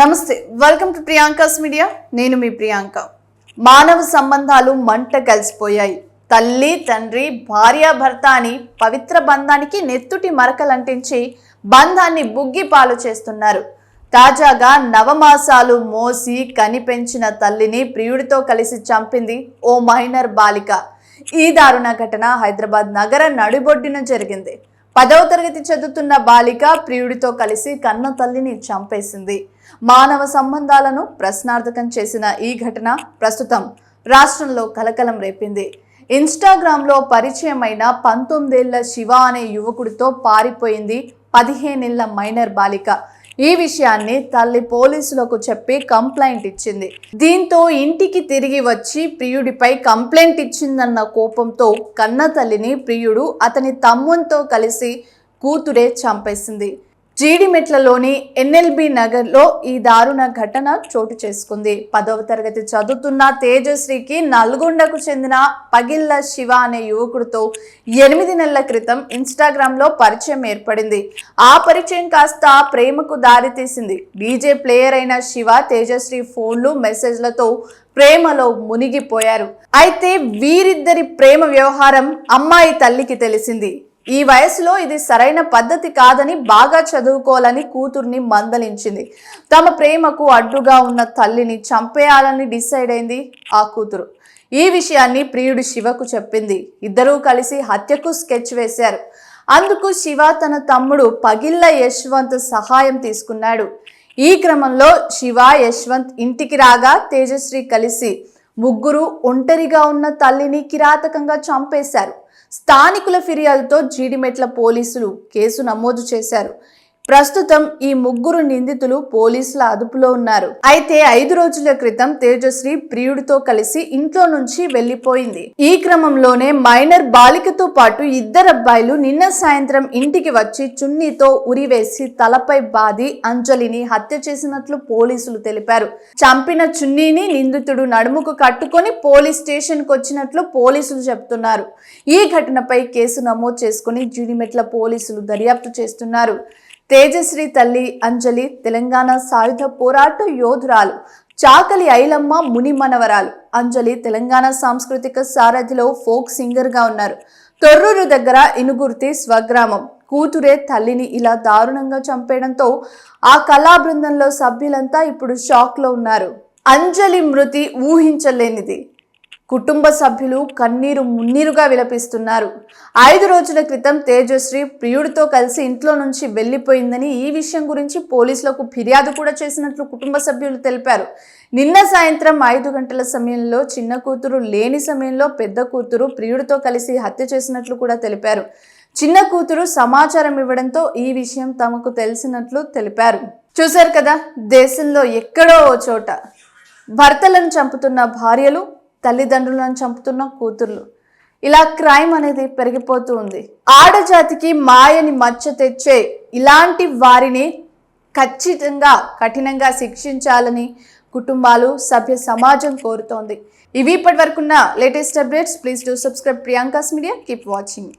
నమస్తే welcome to Priyanka's media నేను మీ ప్రియాంక. మానవ సంబంధాలు మంట కలిసిపోయాయి. తల్లి తండ్రి భార్యాభర్త అని పవిత్ర బంధానికి నెత్తుటి మరకలంటించి బంధాన్ని బుగ్గి పాలు చేస్తున్నారు. తాజాగా నవమాసాలు మోసి కనిపెంచిన తల్లిని ప్రియుడితో కలిసి చంపింది ఓ మైనర్ బాలిక. ఈ దారుణ ఘటన హైదరాబాద్ నగర నడిబొడ్డున జరిగింది. పదవ తరగతి చదువుతున్న బాలిక ప్రియుడితో కలిసి కన్న తల్లిని చంపేసింది. మానవ సంబంధాలను ప్రశ్నార్థకం చేసిన ఈ ఘటన ప్రస్తుతం రాష్ట్రంలో కలకలం రేపింది. ఇన్స్టాగ్రామ్లో పరిచయమైన పంతొమ్మిదేళ్ళ శివ అనే యువకుడితో పారిపోయింది పదిహేనేళ్ళ మైనర్ బాలిక. ఈ విషయాన్ని తల్లి పోలీసులకు చెప్పి కంప్లైంట్ ఇచ్చింది. దీంతో ఇంటికి తిరిగి వచ్చి ప్రియుడిపై కంప్లైంట్ ఇచ్చిందన్న కోపంతో కన్న తల్లిని ప్రియుడు అతని తమ్ముంతో కలిసి కూతురే చంపేసింది. జీడిమెట్లలోని ఎన్ఎల్బి నగర్లో ఈ దారుణ ఘటన చోటు చేసుకుంది. పదవ తరగతి చదువుతున్న తేజశ్రీకి నల్గొండకు చెందిన పగిల్ల శివ అనే యువకుడితో ఎనిమిది నెలల క్రితం ఇన్స్టాగ్రామ్లో పరిచయం ఏర్పడింది. ఆ పరిచయం కాస్త ప్రేమకు దారితీసింది డీజే ప్లేయర్ అయిన శివ తేజశ్రీ ఫోన్లు మెసేజ్లతో ప్రేమలో మునిగిపోయారు. అయితే వీరిద్దరి ప్రేమ వ్యవహారం అమ్మాయి తల్లికి తెలిసింది. ఈ వయసులో ఇది సరైన పద్ధతి కాదని బాగా చదువుకోవాలని కూతుర్ని మందలించింది. తమ ప్రేమకు అడ్డుగా ఉన్న తల్లిని చంపేయాలని డిసైడ్ అయింది ఆ కూతురు. ఈ విషయాన్ని ప్రియుడు శివకు చెప్పింది. ఇద్దరూ కలిసి హత్యకు స్కెచ్ వేశారు. అందుకు శివ తన తమ్ముడు పగిళ్ళ యశ్వంత్ సహాయం తీసుకున్నాడు. ఈ క్రమంలో శివ యశ్వంత్ ఇంటికి రాగా తేజశ్రీ కలిసి ముగ్గురు ఒంటరిగా ఉన్న తల్లిని కిరాతకంగా చంపేశారు. స్థానికుల ఫిర్యాదుతో జీడిమెట్ల పోలీసులు కేసు నమోదు చేశారు. ప్రస్తుతం ఈ ముగ్గురు నిందితులు పోలీసుల అదుపులో ఉన్నారు. అయితే ఐదు రోజుల క్రితం తేజశ్రీ ప్రియుడితో కలిసి ఇంట్లో నుంచి వెళ్ళిపోయింది ఈ క్రమంలోనే మైనర్ బాలికతో పాటు ఇద్దరు అబ్బాయిలు నిన్న సాయంత్రం ఇంటికి వచ్చి చున్నీతో ఉరివేసి తలపై బాది అంజలిని హత్య చేసినట్లు పోలీసులు తెలిపారు. చంపిన చున్నీని నిందితుడు నడుముకు కట్టుకొని పోలీస్ స్టేషన్కు వచ్చినట్లు పోలీసులు చెబుతున్నారు. ఈ ఘటనపై కేసు నమోదు చేసుకుని జీడిమెట్ల పోలీసులు దర్యాప్తు చేస్తున్నారు. తేజశ్రీ తల్లి అంజలి తెలంగాణ సాయుధ పోరాట యోధురాలు చాకలి ఐలమ్మ ముని మనవరాలు. అంజలి తెలంగాణ సాంస్కృతిక సారథిలో ఫోక్ సింగర్గా ఉన్నారు. తొర్రూరు దగ్గర ఇనుగుర్తి స్వగ్రామం. కూతురే తల్లిని ఇలా దారుణంగా చంపేయడంతో ఆ కళా బృందంలో సభ్యులంతా ఇప్పుడు షాక్లో ఉన్నారు. అంజలి మృతి ఊహించలేనిది. కుటుంబ సభ్యులు కన్నీరు మున్నీరుగా విలపిస్తున్నారు. ఐదు రోజుల క్రితం తేజశ్రీ ప్రియుడితో కలిసి ఇంట్లో నుంచి వెళ్ళిపోయిందని ఈ విషయం గురించి పోలీసులకు ఫిర్యాదు కూడా చేసినట్లు కుటుంబ సభ్యులు తెలిపారు. నిన్న సాయంత్రం ఐదు గంటల సమయంలో చిన్న కూతురు లేని సమయంలో పెద్ద కూతురు ప్రియుడితో కలిసి హత్య చేసినట్లు కూడా తెలిపారు. చిన్న కూతురు సమాచారం ఇవ్వడంతో ఈ విషయం తమకు తెలిసినట్లు తెలిపారు. చూశారు కదా దేశంలో ఎక్కడో ఓ చోట భర్తలను చంపుతున్న భార్యలు తల్లిదండ్రులను చంపుతున్న కూతుర్లు. ఇలా క్రైమ్ అనేది పెరిగిపోతూ ఉంది. ఆడజాతికి మాయని మచ్చ తెచ్చే ఇలాంటి వారిని ఖచ్చితంగా కఠినంగా శిక్షించాలని కుటుంబాలు సభ్య సమాజం కోరుతోంది. ఇవి ఇప్పటి వరకున్న latest updates. Please do subscribe Priyanka's media. Keep watching.